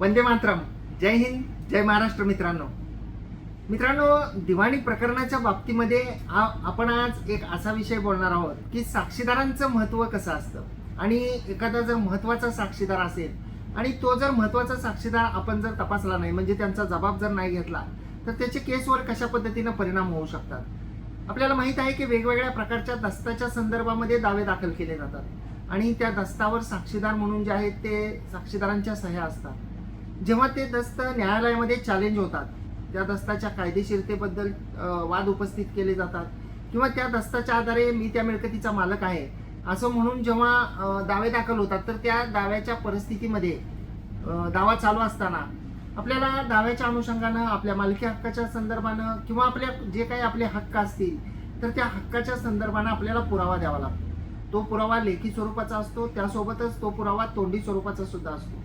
वंदे मातरम. जय हिंद जय महाराष्ट्र मित्रांनो. मित्रांनो दिवाणी प्रकरणाच्या बाबतीमध्ये आपण आज एक असा विषय बोलणार आहोत की साक्षीदारांचं महत्त्व कसं असतं? आणि एखादा जर महत्त्वाचा साक्षीदार असेल आणि तो जर महत्त्वाचा साक्षीदार आपण जर तपासला नाही म्हणजे त्यांचा जबाब जर नाही घेतला तर त्याचे केसवर कशा पद्धतीनं परिणाम होऊ शकतात? आपल्याला माहीत आहे की वेगवेगळ्या प्रकारच्या दस्ताच्या संदर्भामध्ये दावे दाखल केले जातात. आणि त्या दस्तावर साक्षीदार म्हणून जे आहेत ते साक्षीदारांच्या सह्या असतात. जेव्हा ते दस्त न्यायालयामध्ये चॅलेंज होतात त्या दस्ताच्या कायदेशीरतेबद्दल वाद उपस्थित केले जातात किंवा त्या दस्ताच्या आधारे मी त्या मिळकतीचा मालक आहे असं म्हणून जेव्हा दावे दाखल होतात तर त्या दाव्याच्या परिस्थितीमध्ये दावा चालू असताना आपल्याला दाव्याच्या अनुषंगानं आपल्या मालकी हक्काच्या संदर्भानं किंवा आपल्या जे काही आपले हक्क असतील तर त्या हक्काच्या संदर्भानं आपल्याला पुरावा द्यावा लागतो. तो पुरावा लेखी स्वरूपाचा असतो त्यासोबतच तो पुरावा तोंडी स्वरूपाचा सुद्धा असतो.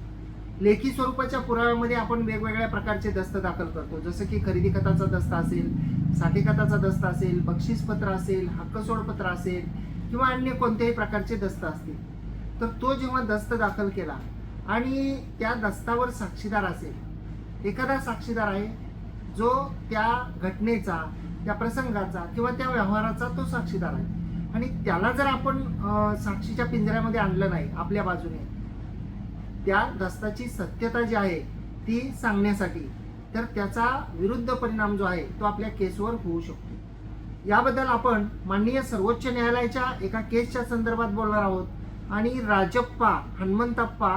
लेखी स्वरूपाच्या पुराव्यामध्ये आपण वेगवेगळ्या प्रकारचे दस्त दाखल करतो. जसं की खरेदी खताचा दस्त असेल साठी खताचा दस्त असेल बक्षीसपत्र असेल हक्कसोडपत्र असेल किंवा अन्य कोणत्याही प्रकारचे दस्त असतील. तर तो जेव्हा दस्त दाखल केला आणि त्या दस्तावर साक्षीदार असेल एखादा साक्षीदार आहे जो त्या घटनेचा त्या प्रसंगाचा किंवा त्या व्यवहाराचा तो साक्षीदार आहे. आणि त्याला जर आपण साक्षीच्या पिंजऱ्यामध्ये आणलं नाही आपल्या बाजूने त्या दस्ताची सत्यता जी आहे ती सांगण्यासाठी तर त्याचा विरुद्ध परिणाम जो आहे तो आपल्या केसवर होऊ शकतो. याबद्दल आपण माननीय सर्वोच्च न्यायालयाच्या एका केसच्या संदर्भात बोलणार आहोत आणि राजप्पा हनुमंतप्पा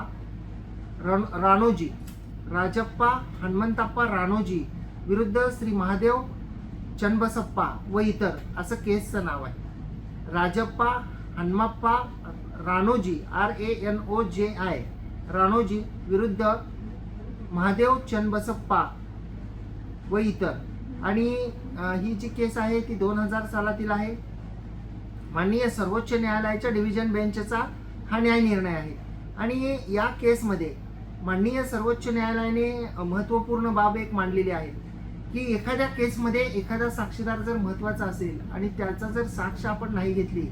रण राणोजी राजप्पा हनुमंतप्पा राणोजी विरुद्ध श्री महादेव चन्बसप्पा व इतर असं केसचं नाव आहे. Rajappa Hanumappa Ranoji R A N O J I Ranoji विरुद्ध महादेव चन्नबसप्पा व इतर. आणि ही जी केस आहे ती दोन हजार सालातील आहे. माननीय सर्वोच्च न्यायालयाच्या डिव्हिजन बेंचचा हा न्याय निर्णय आहे. आणि या केसमध्ये माननीय सर्वोच्च न्यायालयाने महत्त्वपूर्ण बाब एक मांडलेली आहे की एखाद्या केसमध्ये एखादा साक्षीदार जर महत्त्वाचा असेल आणि त्याचा जर साक्ष आपण नाही घेतली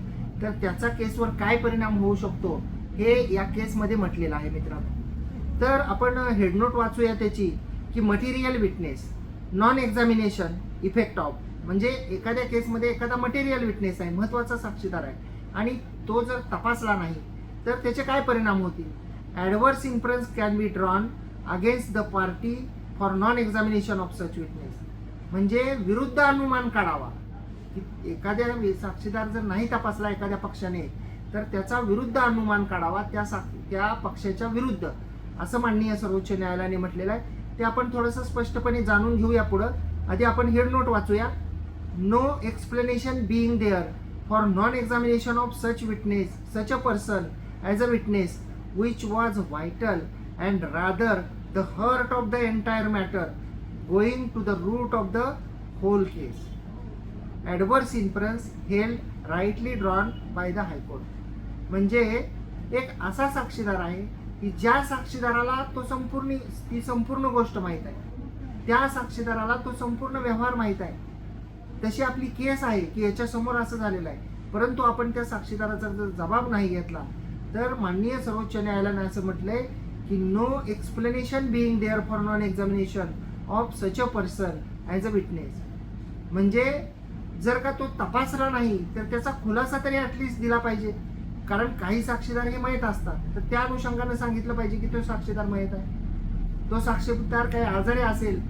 तर त्याचा केसवर काय परिणाम होऊ शकतो? हे या केसमध्ये म्हटलेलं आहे मित्रांनो. तर आपण हेडनोट वाचूया त्याची की material witness non examination effect of म्हणजे एखाद्या केसमध्ये एखादा मटेरियल विटनेस आहे महत्त्वाचा साक्षीदार आहे. आणि तो जर तपासला नाही तर त्याचे काय परिणाम होतील? Adverse influence can be drawn against the party for non examination of such witness म्हणजे विरुद्ध अनुमान काढावा. की एखाद्या साक्षीदार जर नाही तपासला एखाद्या पक्षाने तर त्याचा विरुद्ध अनुमान काढावा त्या सा त्या पक्षाच्या विरुद्ध. असं माननीय सर्वोच्च न्यायालयाने म्हटलेलं आहे. ते आपण थोडंसं स्पष्टपणे जाणून घेऊया पुढं. आधी आपण head note वाचूया. No explanation being there for non examination of such witness such a person as a witness which was vital and rather the heart of the entire matter going to the root of the whole case adverse inference held rightly drawn by the high court म्हणजे एक असा साक्षीदार आहे की ज्या साक्षीदाराला तो संपूर्ण ती संपूर्ण गोष्ट माहीत आहे. त्या साक्षीदाराला तो संपूर्ण व्यवहार माहीत आहे. तशी आपली केस आहे की याच्यासमोर असं झालेलं आहे. परंतु आपण त्या साक्षीदाराचा जर जबाब नाही घेतला तर माननीय सर्वोच्च न्यायालयाने असं म्हटलंय की no explanation being there for non examination of such a person as a witness म्हणजे जर का तो तपासला नाही तर त्याचा खुलासा तरी ॲटलिस्ट दिला पाहिजे. कारण काही साक्षीदार हे माहीत असतात. तर त्या अनुषंगाने सांगितलं पाहिजे की तो साक्षीदार माहीत आहे. तो साक्षीदार काही आजारी असेल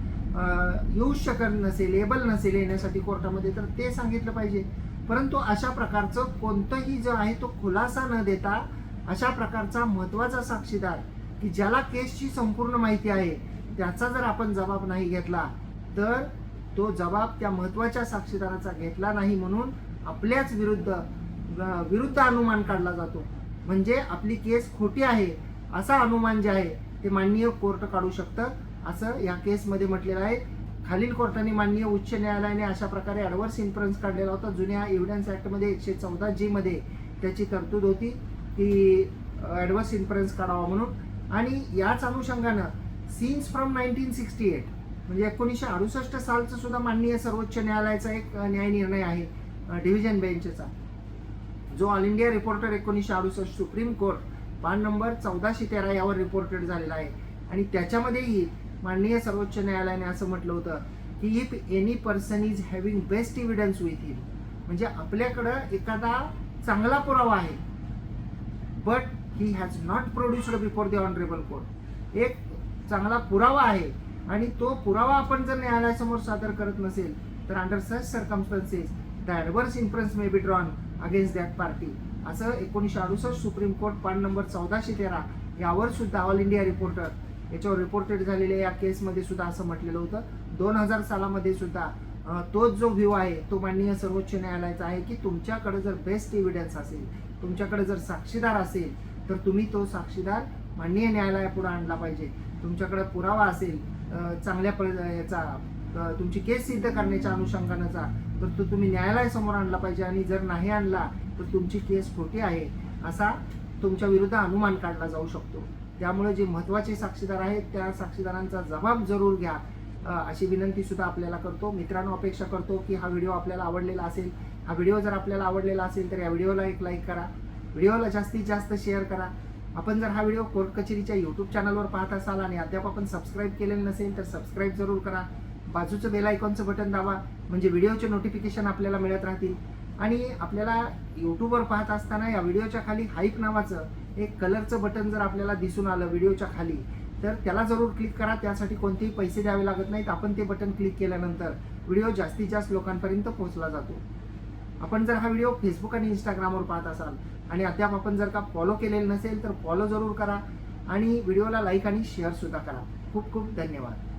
येऊ शकत नसेल एबल नसेल येण्यासाठी कोर्टामध्ये तर ते सांगितलं पाहिजे. परंतु अशा प्रकारचं कोणतंही जो आहे तो खुलासा न देता अशा प्रकारचा महत्त्वाचा साक्षीदार की ज्याला केसची संपूर्ण माहिती आहे त्याचा जर आपण जबाब नाही घेतला तर तो जबाब त्या महत्त्वाच्या साक्षीदाराचा घेतला नाही म्हणून आपल्याच विरुद्ध विरुद्ध अनुमान काढला जातो. म्हणजे आपली केस खोटी आहे असा अनुमान जे आहे ते माननीय कोर्ट काढू शकतं. असं या केसमध्ये म्हटलेलं आहे. खालील कोर्टाने माननीय उच्च न्यायालयाने अशा प्रकारे ॲडव्हर्स इन्फ्लुएन्स काढलेला होता. जुन्या एव्हिडन्स ॲक्टमध्ये एकशे चौदा जीमध्ये त्याची तरतूद होती की ॲडव्हर्स इन्फ्लुएन्स काढावा म्हणून. आणि याच अनुषंगानं since from nineteen sixty eight म्हणजे एकोणीसशे अडुसष्ट सालचं सुद्धा माननीय सर्वोच्च न्यायालयाचा एक न्यायनिर्णय न्याय निर्णय आहे डिव्हिजन बेंचचा जो ऑल इंडिया रिपोर्टर एकोणीसशे अडुसष्ट सुप्रीम कोर्ट पान नंबर चौदाशे तेरा यावर रिपोर्टेड झालेला आहे. आणि त्याच्यामध्येही माननीय सर्वोच्च न्यायालयाने असं म्हटलं होतं की if any person is having best evidence with him म्हणजे आपल्याकडं एखादा चांगला पुरावा आहे but he has not produced before the honourable court एक चांगला पुरावा आहे आणि तो पुरावा आपण जर न्यायालयासमोर सादर करत नसेल तर under such circumstances diverse adverse may be drawn against that party असं एकोणीसशे अडुसष्ट सुप्रीम कोर्ट पान नंबर चौदाशे तेरा यावर सुद्धा ऑल इंडिया रिपोर्टर याच्यावर रिपोर्टेड झालेल्या या केसमध्ये सुद्धा असं म्हटलेलं होतं. दोन हजार सालामध्ये सुद्धा तोच जो व्ह्यू आहे तो माननीय सर्वोच्च न्यायालयाचा आहे की तुमच्याकडे जर बेस्ट एव्हिडन्स असेल तुमच्याकडे जर साक्षीदार असेल तर तुम्ही तो साक्षीदार माननीय न्यायालयापुढे आणला पाहिजे. तुमच्याकडे पुरावा असेल चांगल्या प याचा तुमची केस सिद्ध करण्याच्या अनुषंगानेचा तर तो तुम्ही न्यायालयासमोर आणला पाहिजे आणि जर नाही आणला तर तुमची केस खोटी आहे असा तुमच्या विरुद्ध अनुमान काढला जाऊ शकतो. त्यामुळे जे महत्त्वाचे साक्षीदार आहेत त्या साक्षीदारांचा जबाब जरूर घ्या. अशी विनंती सुद्धा आपल्याला करतो. मित्रांनो अपेक्षा करतो की हा व्हिडिओ आपल्याला आवडलेला असेल हा व्हिडिओ जर आपल्याला आवडलेला असेल तर या व्हिडिओला एक लाईक करा. व्हिडिओला जास्तीत जास्त शेअर करा. आपण जर हा व्हिडिओ कोर्ट कचेरीच्या यूट्यूब चॅनलवर पाहत असाल आणि अद्याप आपण सबस्क्राईब केलेलं नसेल तर सबस्क्राईब जरूर करा. बाजूचं बेल आयकॉनचं बटन दाबा. म्हणजे व्हिडिओचे नोटिफिकेशन आपल्याला मिळत राहतील. आणि आपल्याला यूट्यूबवर पाहत असताना या व्हिडिओच्या खाली हाईक नावाचं एक कलरचं बटन जर आपल्याला दिसून आलं व्हिडिओच्या खाली तर त्याला जरूर क्लिक करा. त्यासाठी कोणतेही पैसे द्यावे लागत नाहीत. आपण ते बटन क्लिक केल्यानंतर व्हिडिओ जास्तीत जास्त लोकांपर्यंत पोहोचला जातो. आपण जर हा व्हिडिओ फेसबुक आणि इंस्टाग्रामवर पाहत असाल आणि अद्याप आपण जर का फॉलो केलेलं नसेल तर फॉलो जरूर करा आणि व्हिडिओला लाईक आणि शेअरसुद्धा करा. खूप खूप धन्यवाद.